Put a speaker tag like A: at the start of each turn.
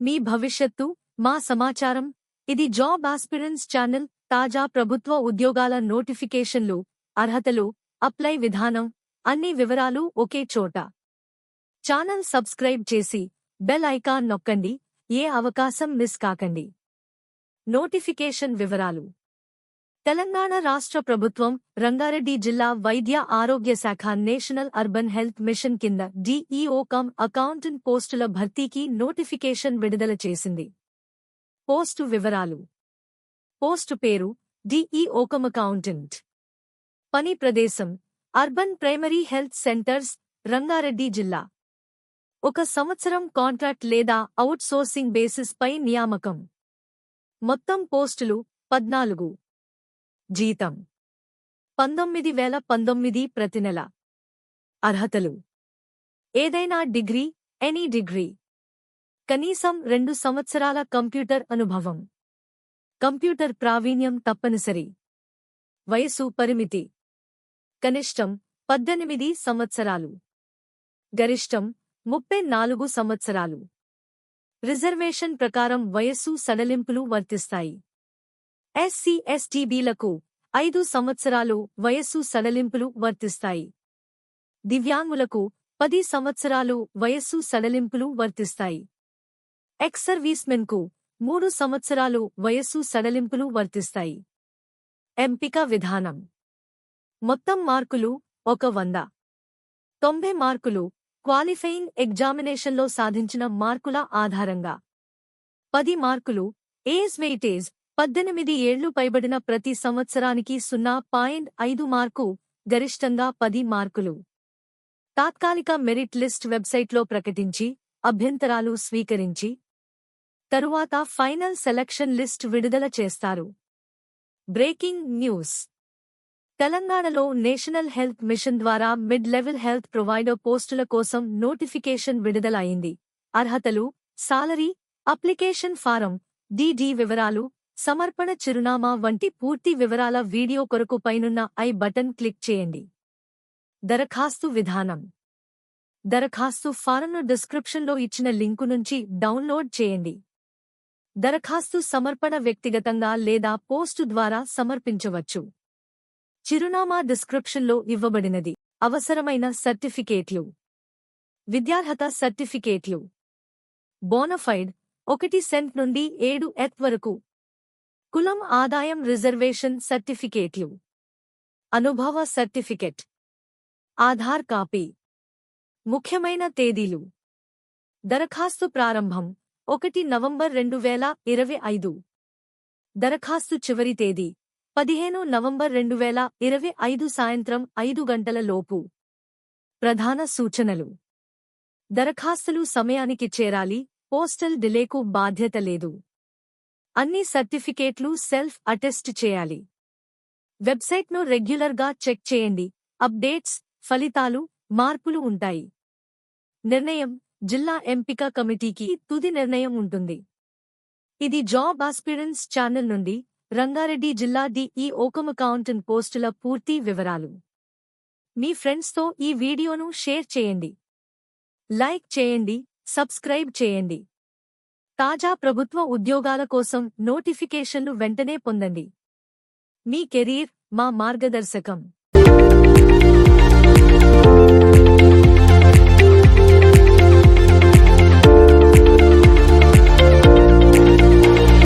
A: మీ భవిష్యత్తు మా సమాచారం. ఇది జాబ్ ఆస్పిరెన్స్ ఛానల్ తాజా ప్రభుత్వ ఉద్యోగాల నోటిఫికేషన్లు అర్హతలు అప్లై విధానం అన్ని వివరాలు ఒకే చోట. ఛానల్ సబ్స్క్రైబ్ చేసి బెల్ ఐకాన్ నొక్కండి ఏ అవకాశం మిస్ కాకండి. నోటిఫికేషన్ వివరాలు. తెలంగాణ రాష్ట్ర ప్రభుత్వం రంగారెడ్డి జిల్లా వైద్య ఆరోగ్య శాఖ నేషనల్ అర్బన్ హెల్త్ మిషన్ కింద డిఈఓ కమ్ అకౌంటెంట్ పోస్టుల భర్తీకి నోటిఫికేషన్ విడుదల చేసింది. పోస్టు వివరాలు. పోస్టు పేరు డిఈఓ కమ్ అకౌంటెంట్. పని ప్రదేశం urban primary health centres Rangareddy జిల్లా. ఒక సంవత్సరం కాంట్రాక్ట్ లేదా అవుట్సోర్సింగ్ బేసిస్ పై నియామకం. మొత్తం పోస్టులు పద్నాలుగు. జీతం. పంతొమ్మిది వేల పంతొమ్మిది ప్రతి నెల. అర్హతలు. ఏదైనా డిగ్రీ ఎనీ డిగ్రీ. కనీసం రెండు సంవత్సరాల కంప్యూటర్ అనుభవం. కంప్యూటర్ ప్రావీణ్యం తప్పనిసరి. వయసు పరిమితి. కనిష్టం పద్దెనిమిది సంవత్సరాలు. గరిష్టం ముప్పై నాలుగు సంవత్సరాలు. రిజర్వేషన్ ప్రకారం వయస్సు సడలింపులు వర్తిస్తాయి. ఎస్సీ ఎస్టీబీలకు ఐదు సంవత్సరాలు వయస్సు సడలింపులు వర్తిస్తాయి. దివ్యాంగులకు పది సంవత్సరాలు వయస్సు సడలింపులు వర్తిస్తాయి. ఎక్స్ సర్వీస్మెన్కు మూడు సంవత్సరాలు వయస్సు సడలింపులు వర్తిస్తాయి. ఎంపిక విధానం. మొత్తం మార్కులు ఒక వంద. తొంభై మార్కులు క్వాలిఫైయింగ్ ఎగ్జామినేషన్లో సాధించిన మార్కుల ఆధారంగా. పది మార్కులు ఏజ్ వెయిటేజ్ పద్దెనిమిది ఏళ్ళు పైబడిన ప్రతి సంవత్సరానికి సున్నా పాయింట్ ఐదు మార్కు గరిష్టంగా పది మార్కులు. తాత్కాలిక మెరిట్ లిస్ట్ వెబ్సైట్లో ప్రకటించి అభ్యంతరాలు స్వీకరించి తరువాత ఫైనల్ సెలక్షన్ లిస్ట్ విడుదల చేస్తారు. Breaking news. తెలంగాణలో నేషనల్ హెల్త్ మిషన్ ద్వారా మిడ్ లెవెల్ హెల్త్ ప్రొవైడర్ పోస్టుల కోసం నోటిఫికేషన్ విడుదల అయింది అర్హతలు సాలరీ అప్లికేషన్ ఫారం డీడీ వివరాలు సమర్పణ చిరునామా వంటి పూర్తి వివరాల వీడియో కొరకు పైనున్న ఐ బటన్ క్లిక్ చేయండి. దరఖాస్తు విధానం. దరఖాస్తు ఫారంను డిస్క్రిప్షన్లో ఇచ్చిన లింకు నుంచి డౌన్లోడ్ చేయండి. దరఖాస్తు సమర్పణ వ్యక్తిగతంగా లేదా పోస్టు ద్వారా సమర్పించవచ్చు. చిరునామా డిస్క్రిప్షన్లో ఇవ్వబడినది. అవసరమైన సర్టిఫికేట్లు. విద్యార్హత సర్టిఫికేట్లు. బోనఫైడ్. ఒకటి సెంట్ నుండి ఏడు ఎత్ వరకు. కులం ఆదాయం రిజర్వేషన్ సర్టిఫికేట్లు. అనుభవ సర్టిఫికెట్. ఆధార్ కాపీ. ముఖ్యమైన తేదీలు. దరఖాస్తు ప్రారంభం ఒకటి నవంబర్ రెండు వేల ఇరవై ఐదు. దరఖాస్తు చివరి తేదీ పదిహేను నవంబర్ రెండు వేల ఇరవై ఐదు సాయంత్రం ఐదు గంటల లోపు. ప్రధాన సూచనలు. దరఖాస్తులు సమయానికి చేరాలి పోస్టల్ డిలేకు బాధ్యత లేదు. అన్ని సర్టిఫికేట్లు సెల్ఫ్ అటెస్ట్ చేయాలి. వెబ్సైట్ను రెగ్యులర్గా చెక్ చేయండి. అప్డేట్స్ ఫలితాలు మార్పులు ఉంటాయి. నిర్ణయం జిల్లా ఎంపిక కమిటీకి తుది నిర్ణయం ఉంటుంది. ఇది జాబ్ ఆస్పిరెన్స్ ఛానల్ నుండి రంగారెడ్డి జిల్లా డిఈ ఓకమ్ అకౌంటెంట్ పోస్టుల పూర్తి వివరాలు. మీ ఫ్రెండ్స్తో ఈ వీడియోను షేర్ చేయండి. లైక్ చేయండి సబ్స్క్రైబ్ చేయండి. తాజా ప్రభుత్వ ఉద్యోగాల కోసం నోటిఫికేషన్లు వెంటనే పొందండి. మీ కెరీర్ మా మార్గదర్శకం.